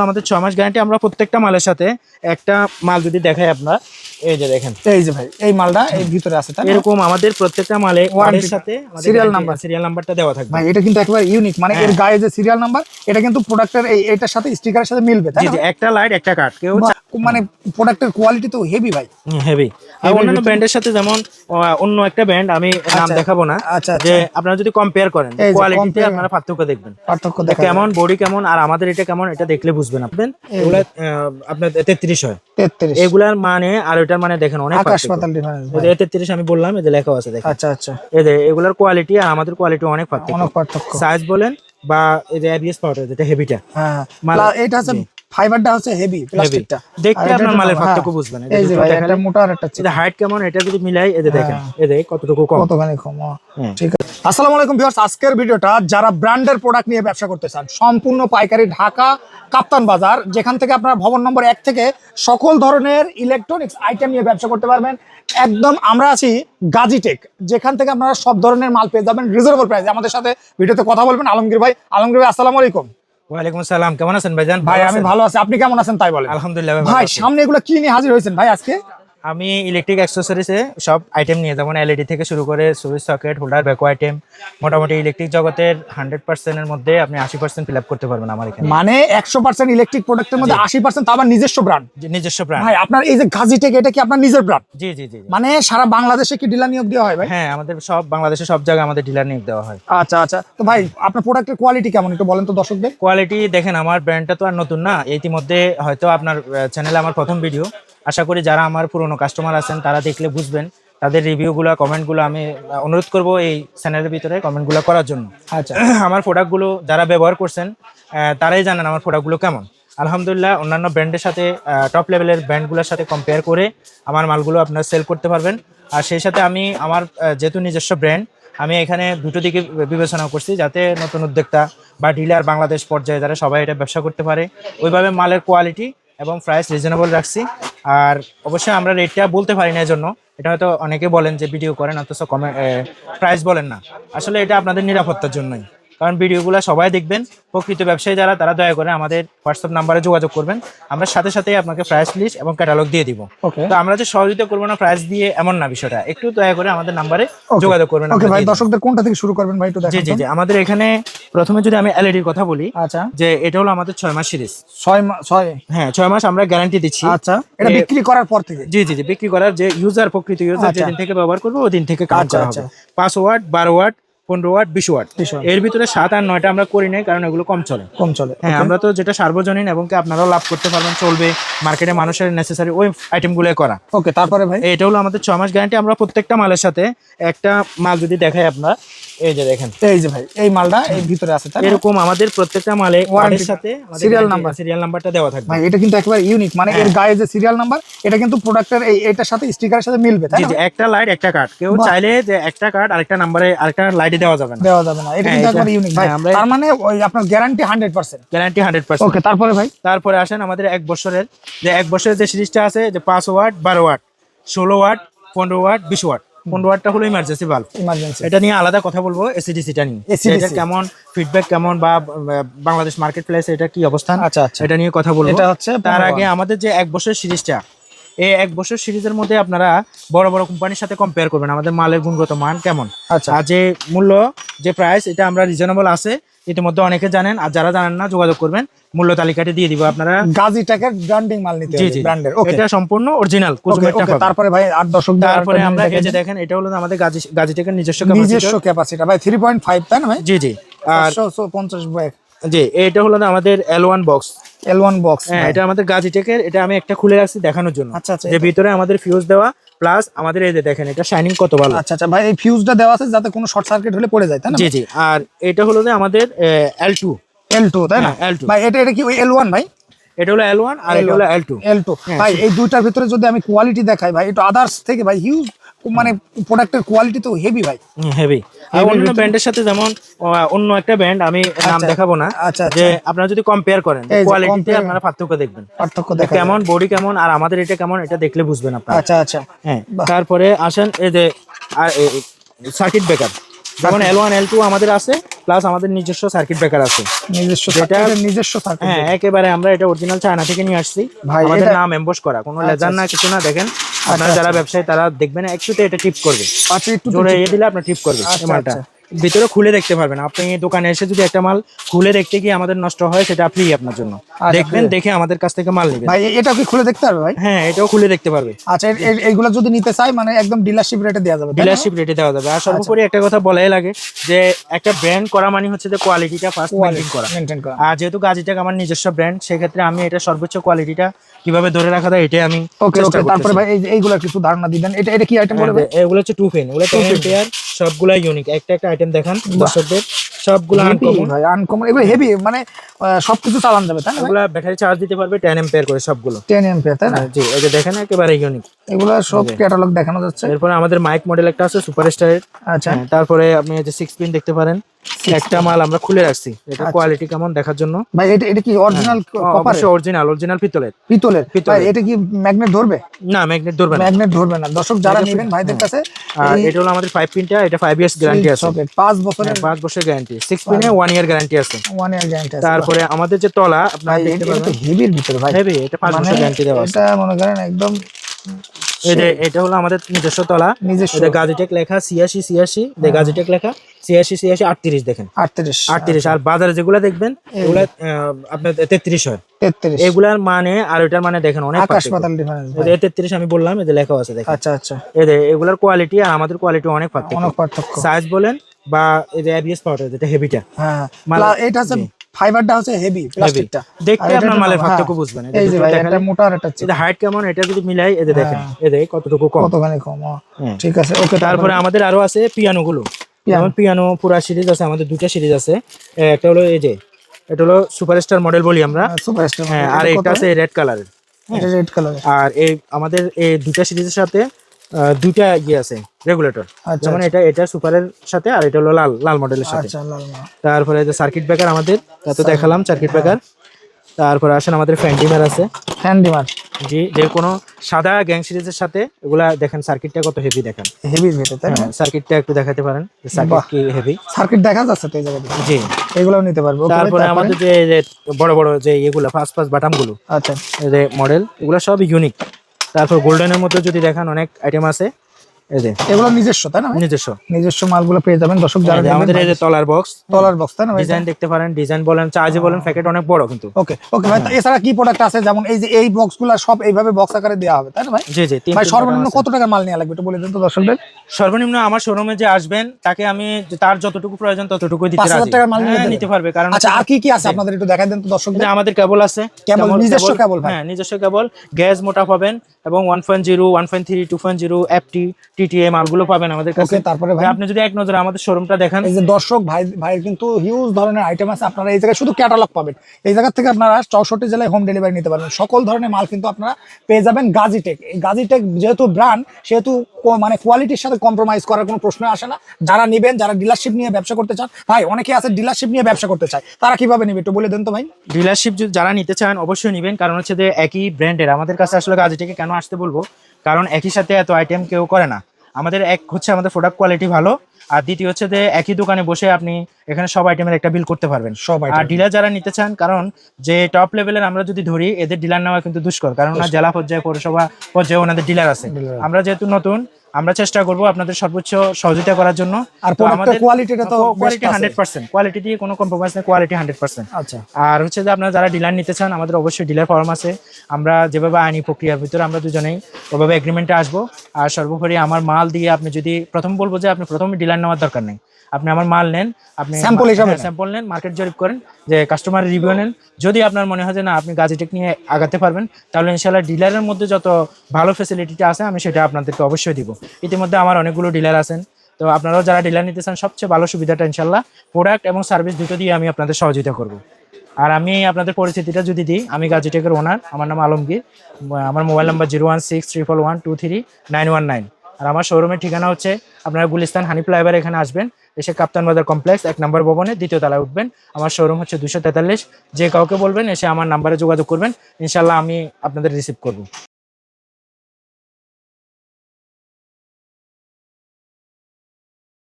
আমাদের ছয় মাস গ্যারান্টি আমরা প্রত্যেকটা মালের সাথে একটা মাল যদি দেখাই আপনার এই যে দেখেন। এই যে ভাই এই মালটা এই ভিতরে আছে তাই এরকম আমাদের প্রত্যেকটা মালে ওয়ার্ডের সাথে serial number। সিরিয়াল নাম্বারটা দেওয়া থাকবে। ভাই এটা কিন্তু একেবারে ইউনিক মানে এর গায়ে যে সিরিয়াল নাম্বার এটা কিন্তু প্রোডাক্টের এই এটার সাথে স্টিকারের সাথে মিলবে তাই না জি একটা লাইট একটা কাট কেউ মানে প্রোডাক্টের কোয়ালিটি তো হেভি ভাই। হেভি আর অন্যান্য ব্র্যান্ডের সাথে যেমন অন্য একটা ব্র্যান্ড আমি নাম আচ্ছা। দেখাবো না আচ্ছা, আচ্ছা। যে আপনারা যদি কম্পেয়ার করেন এই কোয়ালিটিতে আপনারা পার্থক্য দেখবেন। পার্থক্য এটা দেখা কেমন বডি কেমন আর আমাদের এটা কেমন এটা দেখলে বুঝবেন আপনি। এগুলা আপনার তেত্রিশ হয়। তেত্রিশ। এগুলার মানে আর ওইটার মানে দেখেন অনেক আকাশ পার্থক্য। পাতাল ডিফারেন্স এই যে তেত্রিশ আমি বললাম এদের লেখা আছে দেখেন। আচ্ছা আচ্ছা। এই যে এগুলার কোয়ালিটি আর আমাদের কোয়ালিটি অনেক পার্থক্য। অনেক পার্থক্য। সাইজ বলেন বা এই যে এবিএস পাউডার যেটা হেভিটা হ্যাঁ। এটা হচ্ছে ফাইবারটা হচ্ছে হেভি প্লাস্টিকটা দেখতে আপনার মালের পার্থক্য বুঝবেন। এই যে ভাই মোটা আর একটা চিকন। হাইট কেমন এটা যদি মিলাই এই যে দেখেন এই যে কতটুকু কম। কতখানি কম হ্যাঁ। ঠিক আছে। আসসালামু আলাইকুম ভিউয়ার্স আজকের ভিডিওটা যারা ব্র্যান্ডের প্রোডাক্ট নিয়ে ব্যবসা করতে চান সম্পূর্ণ পাইকারি ঢাকা কাপ্তান বাজার যেখান থেকে আপনার ভবন নম্বর এক থেকে সকল ধরনের ইলেকট্রনিক্স আইটেম নিয়ে ব্যবসা করতে পারবেন। একদম আমরা আছি গাজীটেক যেখান থেকে আপনারা সব ধরনের মাল পেয়ে যাবেন রিজনেবল প্রাইস আমাদের সাথে ভিডিওতে কথা বলবেন আলমগীর ভাই। আলমগীর ভাই আসসালামু আলাইকুম। ওয়ালাইকুম আসসালাম কেমন আছেন ভাইজান? ভাই আমি ভালো আছি। আপনি কেমন আছেন তাই বলেন? আলহামদুলিল্লাহ ভাই। সামনে এগুলো কি নিয়ে হাজির হয়েছেন ভাই আজকে? আমি ইলেকট্রিক অ্যাক্সেসরিজে সব আইটেম নিয়ে যেমন এলইডি থেকে শুরু করে সুইচ সকেট হোল্ডার ব্যাকো আইটেম মোটামুটি ইলেকট্রিক জগতের হান্ড্রেড পার্সেন্টের মধ্যে আপনি আশি পার্সেন্ট ফিল আপ করতে পারবেন আমার এখানে। মানে একশো পার্সেন্ট ইলেকট্রিক প্রোডাক্টের মধ্যে আশি পার্সেন্ট আবার নিজস্ব ব্র্যান্ড নিজস্ব ব্র্যান্ড ভাই আপনার এই যে গাজীটেক এটা কি আপনার নিজের ব্র্যান্ড জি জি জি জি। মানে সারা বাংলাদেশে কি ডিলার নিয়োগ দেওয়া হয় ভাই? হ্যাঁ আমাদের সব বাংলাদেশে সব জায়গায় আমাদের ডিলার নিয়োগ দেওয়া হয়। আচ্ছা আচ্ছা। তো ভাই আপনার প্রোডাক্টের কোয়ালিটি কেমন একটু বলেন তো দর্শকদের? কোয়ালিটি দেখেন আমার ব্র্যান্ডটা তো আর নতুন না। ইতিমধ্যে হয়তো আপনার চ্যানেলে আমার প্রথম ভিডিও আশা করি যারা আমার পুরনো কাস্টমার আছেন তারা দেখলে বুঝবেন। তাদের রিভিউগুলো কমেন্টগুলো আমি অনুরোধ করব এই চ্যানেলের ভিতরে কমেন্টগুলো করার জন্য। আচ্ছা। আমার প্রোডাক্টগুলো যারা ব্যবহার করছেন তারাই জানেন আমার প্রোডাক্টগুলো কেমন। আলহামদুলিল্লাহ অন্যান্য ব্র্যান্ডের সাথে টপ লেভেলের ব্র্যান্ডগুলোর সাথে কম্পেয়ার করে আমার মালগুলো আপনার সেল করতে পারবেন। আর সেই সাথে আমি আমার যেহেতু নিজস্ব ব্র্যান্ড আমি এখানে দুটো দিকে বিবেচনা করছি যাতে নতুন উদ্যোক্তা বা ডিলার বাংলাদেশ পর্যায়ে যারা সবাই এটা ব্যবসা করতে পারে ওইভাবে মালের কোয়ালিটি এবং প্রাইস রিজনেবল রাখছি। আর অবশ্যই আমরা রেটটা বলতে পারি না জন্য এটা হয়তো অনেকে বলেন যে ভিডিও করেন, অথচ কমে প্রাইস বলেন না। আসলে এটা আপনাদের নিরাপত্তার জন্যই। কারণ ভিডিওগুলো সবাই দেখবেন। প্রকৃত ব্যবসায়ী যারা তারা দয়া করে আমাদের হোয়াটসঅ্যাপ নাম্বারে যোগাযোগ করবেন। আমরা সাথে সাথে আপনাকে প্রাইস লিস্ট এবং ক্যাটালগ দিয়ে দিব। তো আমরা যে সহযোগিতা করব না প্রাইস দিয়ে এমন না বিষয়টা। একটু দয়া করে আমাদের নাম্বারে যোগাযোগ করবেন ওকে ভাই দর্শকদের কোনটা থেকে শুরু করবেন ভাই একটু জি জি জি আমাদের এখানে প্রথমে যদি আমি এলইডির কথা বলি আচ্ছা। যে এটা হলো আমাদের ছয় মাস সিরিজ ছয় মা- ছয়? হ্যাঁ ছয় মাস আমরা গ্যারান্টি দিচ্ছি। আচ্ছা এটা বিক্রি করার পর থেকে? জি জি জি বিক্রি করার যে ইউজার প্রকৃত ইউজার আচ্ছা। যেদিন থেকে ব্যবহার করবে ওই দিন থেকে কাজ আচ্ছা, করা আচ্ছা। হবে। পাঁচ ওয়াট বারো ওয়াট পনেরো ওয়াট বিশ ওয়াট। এর ভিতরে সাত আর নয়টা আমরা করি নাই কারণ এগুলো কম চলে। কম চলে। হ্যাঁ আমরা তো যেটা সার্বজনীন এবং কি আপনারাও লাভ করতে পারবেন চলবে মার্কেটে মানুষের নেসেসারি ওই আইটেমগুলো করা। ওকে তারপরে ভাই? এটা হলো আমাদের মাস গ্যারান্টি আমরা প্রত্যেকটা মালের সাথে একটা মাল যদি দেখাই আপনার এই যে দেখেন। এই যে ভাই এই মালটা এই ভিতরে আছে এরকম আমাদের প্রত্যেকটা মালে ওয়ার্ডের সাথে serial number। সিরিয়াল নাম্বারটা দেওয়া থাকবে। ভাই এটা কিন্তু একেবারে ইউনিক মানে হ্যাঁ। এর গায়ে যে সিরিয়াল নাম্বার এটা কিন্তু প্রোডাক্টের এই এটার সাথে স্টিকারের সাথে মিলবে তাই জি একটা লাইট একটা কার্ড কেউ চাইলে যে একটা কার্ড আরেকটা নাম্বারে আরেকটা লাইটে দেওয়া যাবে না। দেওয়া যাবে না। এটা হ্যাঁ, কিন্তু এটা- ইউনিক ভাই হ্যাঁ, আমরা- তার মানে ওই আপনার guarantee hundred percent guarantee hundred percent okay তারপরে ভাই? তারপরে আসেন আমাদের এক বছরের যে এক বছরের যে সিরিজটা আছে যে পাঁচ ওয়াট বারো ওয়াট ষোলো ওয়াট পনেরো ওয়াট বিশ ওয়াট পনেরো ওয়াটটা হলো ইমার্জেন্সি বাল্ব ইমার্জেন্সি এটা নিয়ে আলাদা কথা বলব এসিডিসিটা নিয়ে। এটা কেমন ফিডব্যাক কেমন বা বাংলাদেশ মার্কেট প্লেসে এটা কি অবস্থান? আচ্ছা, আচ্ছা। এটা নিয়ে কথা বলব। এটা হচ্ছে তার আগে আমাদের যে এক বছর সিরিজটা এই এক বছর সিরিজের মধ্যে আপনারা বড় বড় কোম্পানির সাথে কম্পেয়ার করবেন। আমাদের মালের গুণগত মান কেমন? আচ্ছা। আর যে মূল্য যে প্রাইস এটা আমরা রিজনেবল আছে। ইতিমধ্যে অনেকে জানেন আর যারা জানেন না যোগাযোগ করবেন। মূল্য তালিকাটি দিয়ে দিব আপনারা। গাজি টাকের ব্র্যান্ডিং মাল নিতে জি ব্র্যান্ডের ওকে এটা সম্পূর্ণ অরিজিনাল ওকে ওকে তারপরে ভাই আট দশক তারপরে আমরা এই যে দেখেন। এটা হলো আমাদের গাজী গাজী টেকের নিজস্ব ক্যাপাসিটি নিজস্ব ক্যাপাসিটি ভাই থ্রি পয়েন্ট ফাইভ তাই না ভাই? জি জি। আর চারশো পঞ্চাশ ব্যাগ জি এটা হলো আমাদের L one box L one box হ্যাঁ এটা আমাদের গাজী টেকের এটা আমি একটা খুলে রাখছি দেখানোর জন্য। আচ্ছা, আচ্ছা, যে ভিতরে আমাদের ফিউজ দেওয়া প্লাস আমাদের এই যে দেখেন এটা শাইনিং কত ভালো। আচ্ছা আচ্ছা ভাই এই ফিউজটা দেওয়া আছে যাতে কোনো শর্ট সার্কিট হলে পড়ে যায় তাই না? জি জি আর এটা হলো যে আমাদের এল টু এল টু তাই না? হ্যাঁ, L2 ভাই এটা এটা কি এল ওয়ান ভাই? এটা হলো এল ওয়ান আর এটা হলো এল টু এল টু হ্যাঁ, ভাই এই দুইটার ভিতরে যদি আমি কোয়ালিটি দেখাই ভাই একটু আদার্স থেকে ভাই হিউজ মানে প্রোডাক্টের কোয়ালিটি তো হেভি ভাই। হেভি আর অন্য ব্র্যান্ডের সাথে যেমন অন্য একটা ব্র্যান্ড আমি নাম আচ্ছা। দেখাবো না আচ্ছা, আচ্ছা। যে আপনারা যদি কম্পেয়ার করেন কোয়ালিটিতে আপনারা পার্থক্য দেখবেন। পার্থক্য দেখেন কেমন বডি কেমন আর আমাদের এটা কেমন এটা দেখলে বুঝবেন আপনারা। আচ্ছা আচ্ছা। হ্যাঁ তারপরে আসেন এই যে সার্কিট ব্রেকার যেমন এল ওয়ান এল টু আমাদের আছে প্লাস আমাদের নিজস্ব সার্কিট ব্রেকার আছে। নিজস্ব এটা নিজস্ব সার্কিট হ্যাঁ একেবারে আমরা এটা অরিজিনাল চায়না থেকে নিয়ে আসছি। ভাই, আমাদের নাম এমবস করা কোনো লেজার না কিছু না দেখেন। আপনারা যারা ব্যবসায়ী তারা দেখবেন একটুতে এটা টিপ করবে। আচ্ছা একটু জোরে এ দিলে আপনার টিপ করবে আচ্ছা, মালটা। আচ্ছা। ভিতরে খুলে দেখতে পারবেন। আপনি দোকানে এসে যদি একটা মাল খুলে দেখতে গিয়ে আমাদের নষ্ট হয় সেটা ফ্রি আপনার জন্য। আচ্ছা, দেখবেন দেখে আমাদের কাছ থেকে মাল নেবেন। ভাই এ- এটা কি খুলে দেখতে হবে ভাই? হ্যাঁ এটাও খুলে দেখতে পারবে। আচ্ছা এইগুলো যদি নিতে চাই মানে একদম ডিলারশিপ রেটে দেওয়া যাবে ডিলারশিপ রেটে দেওয়া যাবে। আর সর্বোপরি একটা কথা বলাই লাগে যে একটা ব্র্যান্ড করা মানে হচ্ছে যে কোয়ালিটিটা ফার্স্ট মেনটেন করা। মেনটেন করা। আর যেহেতু গাজিটেক আমার নিজস্ব ব্র্যান্ড সেক্ষেত্রে আমি এটা সর্বোচ্চ কোয়ালিটিটা কীভাবে ধরে রাখা যায় এটাই আমি ওকে ওকে তারপরে ভাই এইগুলো কিছু ধারণা দিবেন এটা এটা কি আইটেম হ্যাঁ, এগুলো হচ্ছে টু ফেন এগুলো টেন এম্পিয়ার সবগুলা ইউনিক একটা একটা আইটেম দেখান দর্শকদের। সবগুলো আনকমন ভাই আনকমন এগুলো হেভি মানে সবকিছু চালান যাবে তাই না এগুলা ব্যাটারি চার্জ দিতে পারবে টেন এম্পিয়ার করে সবগুলো। 10 এম্পিয়ার তাই না? জি এই যে দেখেন একেবারে ইউনিক এগুলো সব ক্যাটালগ দেখানো যাচ্ছে। এরপরে আমাদের মাইক মডেল একটা আছে সুপারস্টারের আচ্ছা। তারপরে আপনি এই যে সিক্স পিন দেখতে পারেন। একটা মাল আমরা খুলে রাখছি এটা কোয়ালিটি কেমন দেখার জন্য। ভাই এটা এটা কি অরিজিনাল কপার অবশ্যই অরিজিনাল অরিজিনাল পিতলের। পিতলের। ভাই এটা কি ম্যাগনেট ধরবে? না ম্যাগনেট ধরবে না। ম্যাগনেট ধরবে না। দর্শক যারা নেবেন ভাইদের কাছে এটা হলো আমাদের ফাইভ পিনটা এটা ফাইভ ইয়ার্স গ্যারান্টি আছে। সকেট পাঁচ বছরের হ্যাঁ, পাঁচ বছর গ্যারান্টি সিক্স পিনে ওয়ান ইয়ার গ্যারান্টি আছে। ওয়ান ইয়ার গ্যারান্টি আছে। তারপরে আমাদের যে তলা আপনারা দেখতে এটা এটা পাবেন হেভির ভিতরে ভাই। হেভি এটা পাঁচ মানে বছর গ্যারান্টি দেওয়া আছে। এটা মনে করেন একদম এই যে এটা হলো আমাদের নিজস্ব তলা। নিজস্ব। গাজিটেক লেখা গাজিটেক লেখা ছিয়াশি ছিয়াশি আটত্রিশ দেখেন। আটত্রিশ। আটত্রিশ আর বাজারে যেগুলো দেখবেন এগুলা আপনার তেত্রিশ হয়। তেত্রিশ। এগুলার মানে আর ওইটার মানে দেখেন অনেক আকাশ পাতাল ডিফারেন্স এই যে তেত্রিশ আমি বললাম এই যে লেখা আছে দেখেন। আচ্ছা আচ্ছা। এই যে এগুলার কোয়ালিটি আর আমাদের কোয়ালিটি অনেক পার্থক্য। অনেক পার্থক্য। সাইজ বলেন বা এই যে এবিএস পাউডার যেটা হেভিটা হ্যাঁ এটা হচ্ছে ফাইবারটা হচ্ছে হেভি প্লাস্টিকটা দেখতে আপনার মালের হ্যাঁ। পার্থক্য বুঝবেন এই যে ভাই একটা মোটা আর। এটা হাইট কেমন এটা যদি মিলাই এই যে দেখেন হ্যাঁ। এই যে কতটুকু কম। কতখানি কম হ্যাঁ। ঠিক আছে ওকে তারপরে আমাদের আরও আছে পিয়ানো গুলো যেমন পিয়ানো পুরা সিরিজ আছে আমাদের দুইটা সিরিজ আছে। একটা হলো এই যে এটা হলো সুপারস্টার মডেল বলি আমরা। সুপার স্টার হ্যাঁ আর এটা আছে রেড কালারের রেড কালার আর এই আমাদের এই দুইটা সিরিজের সাথে দুইটা ইয়ে আছে রেগুলেটর আচ্ছা যেমন এটা এটা সুপারের সাথে আর এটা হলো লাল লাল মডেলের সাথে। আচ্ছা তারপরে যে সার্কিট ব্রেকার আমাদের তা তো দেখালাম সার্কিট ব্রেকার তারপরে আসেন আমাদের ফ্যান্ডিমার আছে। হ্যান্ড ডিমার জি যে কোনো সাদা গ্যাং সিরিজের সাথে এগুলা দেখেন সার্কিটটা কত হেভি দেখেন। হেভির ভিতরে তাই না? সার্কিটটা একটু দেখাতে পারেন সার্কিট কি হেভি সার্কিট দেখা যাচ্ছে তো এই জায়গাতে জি। এগুলোও নিতে পারবে। তারপরে আমাদের যে বড় বড় যে এগুলো ফাস্ট ফাস্ট বাটামগুলো আচ্ছা। এই যে মডেল এগুলো সব ইউনিক তারপর গোল্ডেনের মধ্যে যদি দেখেন অনেক আইটেম আছে। এগুলো নিজস্ব তাই না নিজস্ব। নিজস্ব মালগুলো পেয়ে যাবেন দর্শক যারা আমাদের এই যে তলার বক্স তলার বক্স তাই না ডিজাইন দেখতে পারেন ডিজাইন বলেন চার্জে বলেন প্যাকেট অনেক বড় কিন্তু। ওকে ওকে ভাই এছাড়া কি প্রোডাক্ট আছে? যেমন এই যে এই বক্সগুলো সব এইভাবে বক্স আকারে দেওয়া হবে তাই না ভাই? জি জি ভাই সর্বনিম্ন কত টাকার মাল নেওয়া লাগবে একটু বলে দিন তো দর্শকদের? সর্বনিম্ন আমার শোরুমে যে আসবেন তাকে আমি তার যতটুকু প্রয়োজন ততটুকুই দিতে টাকার মাল হ্যাঁ, নিতে পারবে কারণ আচ্ছা আর কি কি আছে? আপনাদের একটু দেখাই দেন তো দর্শকদের। আমাদের কেবল আছে কেবল, নিজস্ব কেবল ভাই? হ্যাঁ নিজস্ব কেবল গ্যাস মোটা পাবেন এবং one point zero one point three two point zero FT TTA মালগুলো পাবেন আমাদের কাছে। তারপরে ভাই? ভাই আপনি যদি এক নজরে আমাদের শোরুমটা দেখেন। এই যে দর্শক ভাই ভাইয়ের কিন্তু হিউজ ধরনের আইটেম আছে। আপনারা এই জায়গায় শুধু ক্যাটালগ পাবেন। এই জায়গা থেকে আপনারা চৌষট্টি জেলায় হোম ডেলিভারি নিতে পারবেন। সকল ধরনের মাল কিন্তু আপনারা পেয়ে যাবেন গাজিটেক এই গাজিটেক যেহেতু ব্র্যান্ড সেহেতু মানে কোয়ালিটির সাথে কম্প্রোমাইজ করার কোনো প্রশ্ন আসে না। যারা নেবেন যারা ডিলারশিপ নিয়ে ব্যবসা করতে চান ভাই অনেকে আছে ডিলারশিপ নিয়ে ব্যবসা করতে চায়। তারা কীভাবে নেবে একটু বলে দেন তো ভাই। ডিলারশিপ যারা নিতে চান অবশ্যই নেবেন। কারণ হচ্ছে যে একই ব্র্যান্ডের আমাদের কাছে আসলে গাজি থেকে কেন আসতে বলব? কারণ একই সাথে এত আইটেম কেউ করে না। আমাদের এক হচ্ছে আমাদের প্রোডাক্ট কোয়ালিটি ভালো আর দ্বিতীয় হচ্ছে যে একই দোকানে বসে আপনি এখানে সব আইটেমের একটা বিল করতে পারবেন। সব আর ডিলার যারা নিতে চান কারণ যে টপ লেভেলের আমরা যদি ধরি এদের ডিলার নেওয়া কিন্তু দুষ্কর। কারণ জেলা পর্যায়ে পৌরসভা পর্যায়ে ওনাদের ডিলার আছে। আমরা যেহেতু নতুন আমরা চেষ্টা করব আপনাদের সর্বোচ্চ সহযোগিতা করার জন্য। আর আমাদের কোয়ালিটিটা তো কোয়ালিটি best আছে। হান্ড্রেড পার্সেন্ট কোয়ালিটি দিয়ে কোনো কম্প্রোমাইজ নেই কোয়ালিটি হান্ড্রেড পার্সেন্ট আচ্ছা। আর হচ্ছে যে আপনারা যারা ডিলার নিতে চান আমাদের অবশ্যই ডিলার ফর্ম আছে। আমরা যেভাবে আইনি প্রক্রিয়ার ভিতরে আমরা দুজনেই ওভাবে এগ্রিমেন্টে আসব। আর সর্বোপরি আমার মাল দিয়ে আপনি যদি প্রথম বলব যে আপনি প্রথমে ডিলার নেওয়ার দরকার নেই। আপনি আমার মাল নেন আপনি Sample হিসাবে স্যাম্পল নেন। মার্কেট জরিপ করেন যে কাস্টমার রিভিউ নেন। যদি আপনার মনে হয় যে না আপনি গাজিটেক নিয়ে আগাতে পারবেন তাহলে ইনশাল্লাহ ডিলারের মধ্যে যত ভালো ফেসিলিটিটা আছে আমি সেটা আপনাদেরকে অবশ্যই দিব। ইতিমধ্যে আমার অনেকগুলো ডিলার আছেন। তো আপনারাও যারা ডিলার নিতে চান সবচেয়ে ভালো সুবিধাটা ইনশাল্লাহ প্রোডাক্ট এবং সার্ভিস দুটো দিয়ে আমি আপনাদের সহযোগিতা করব। আর আমি আপনাদের পরিস্থিতিটা যদি দিই আমি গাজিটেকের ওনার আমার নাম আলমগীর। আমার mobile number zero one six triple one two three nine one nine আর আমার শোরুমের ঠিকানা হচ্ছে আপনারা গুলিস্তান হানি ফ্লাইওভার এখানে আসবেন। এসে কাপ্তান বাজার কমপ্লেক্স এক নম্বর ভবনে দ্বিতীয় তলায় উঠবেন। আমার শোরুম হচ্ছে দুশো তেতাল্লিশ। যে কাউকে বলবেন, এসে আমার নাম্বারে যোগাযোগ করবেন। ইনশাল্লাহ আমি আপনাদের রিসিভ করব।